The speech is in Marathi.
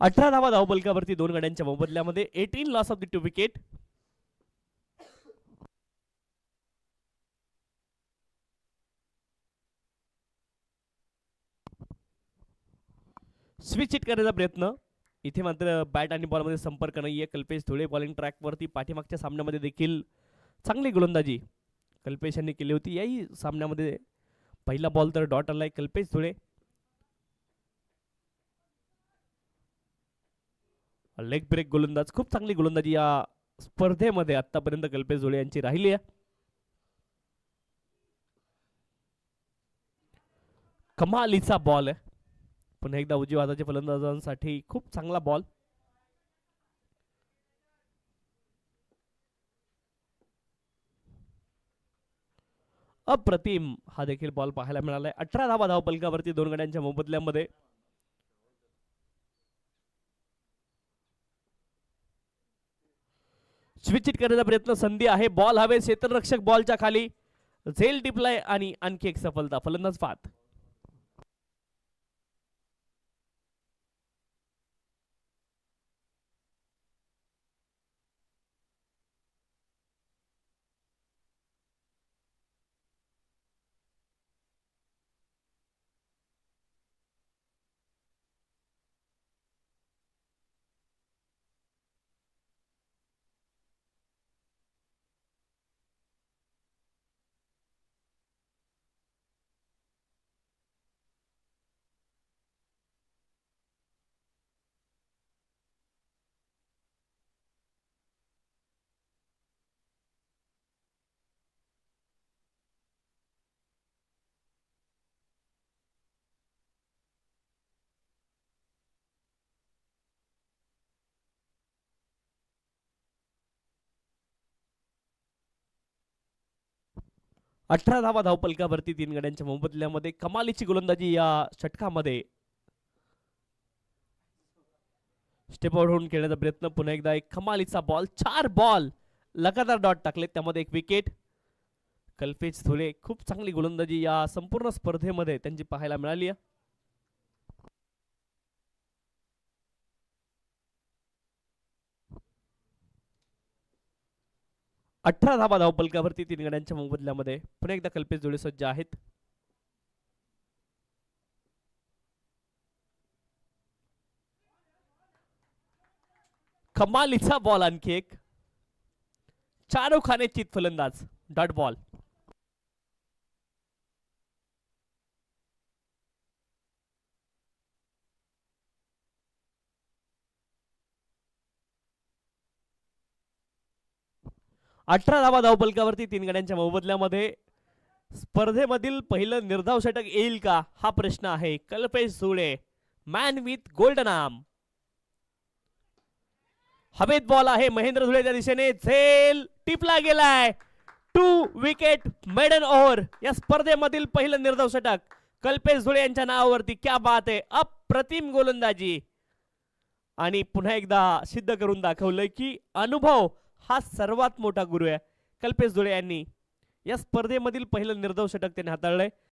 अठरा धावा धावपलकावरती दोन गड्यांच्या मोबदल्यामध्ये eighteen loss of the two wicket switch hit करण्याचा प्रयत्न. इथे मात्र बॅट आणि बॉलमध्ये संपर्क नाही आहे कल्पेश धुळे बॉलिंग ट्रॅकवरती पाठीमागच्या सामन्यामध्ये देखील चांगली गोलंदाजी कल्पेश यांनी केली होती. याही सामन्यामध्ये पहिला बॉल तर डॉट आलाय कल्पेश धुळे. लेग ब्रेक गोलंदाज खूप चांगली गोलंदाजी या स्पर्धेमध्ये आतापर्यंत कल्पेश धुळे यांची राहिली आहे. कमालीचा बॉल आहे. पुन्हा एकदा उजव्या हाताच्या फलंदाजांसाठी खूप चांगला बॉल अप्रतिम हा देखील बॉल पाहायला मिळालाय. अठरा धावा धावपलकावरती दोन गड्यांच्या मोबदल्यामध्ये. स्विच करण्याचा प्रयत्न संधी आहे. बॉल हवे क्षेत्ररक्षक बॉलच्या खाली. झेल टिपलाय आणि आणखी एक सफलता फलंदाज फात. अठरा धावा धावपलकावरती तीन गड्यांच्या मोबदल्यामध्ये कमालीची गोलंदाजी या षटकामध्ये. स्टेप आउट होऊन खेळण्याचा प्रयत्न. पुन्हा एकदा एक कमालीचा बॉल चार बॉल लगातार डॉट टाकले त्यामध्ये एक विकेट कल्पेश धुले खूप चांगली गोलंदाजी या संपूर्ण स्पर्धेमध्ये त्यांची पाहायला मिळाली आहे. अठरा धावा धावपलकावरती तीन गड्यांच्या मोबदल्यामध्ये पुन्हा एकदा कल्पेश जोडे सज्ज आहेत. कमालीचा बॉल आणखी एक. चारो खाने चित फलंदाज. डॉट बॉल अठरा धावा धावपलकावरती तीन गड्यांच्या मोबदल्यामध्ये स्पर्धेमधील पहिलं निर्धाव षटक येईल का? हा प्रश्न आहे. Kalpesh Sule man with golden arm हवेत बॉल आहे. महेंद्र धुळेच्या दिशेने. झेल टिपला गेलाय. टू विकेट मेडन ओव्हर या स्पर्धेमधील पहिलं निर्धाव षटक. कल्पेश धुळे यांच्या नावावरती क्या बात आहे. अप्रतिम गोलंदाजी. आणि पुन्हा एकदा सिद्ध करून दाखवलंय की अनुभव हा सर्वात मोठा गुरु आहे. कल्पेश धुळे यांनी या स्पर्धेमधील पहिलं निर्दोष षटक त्यांनी हाताळलंय.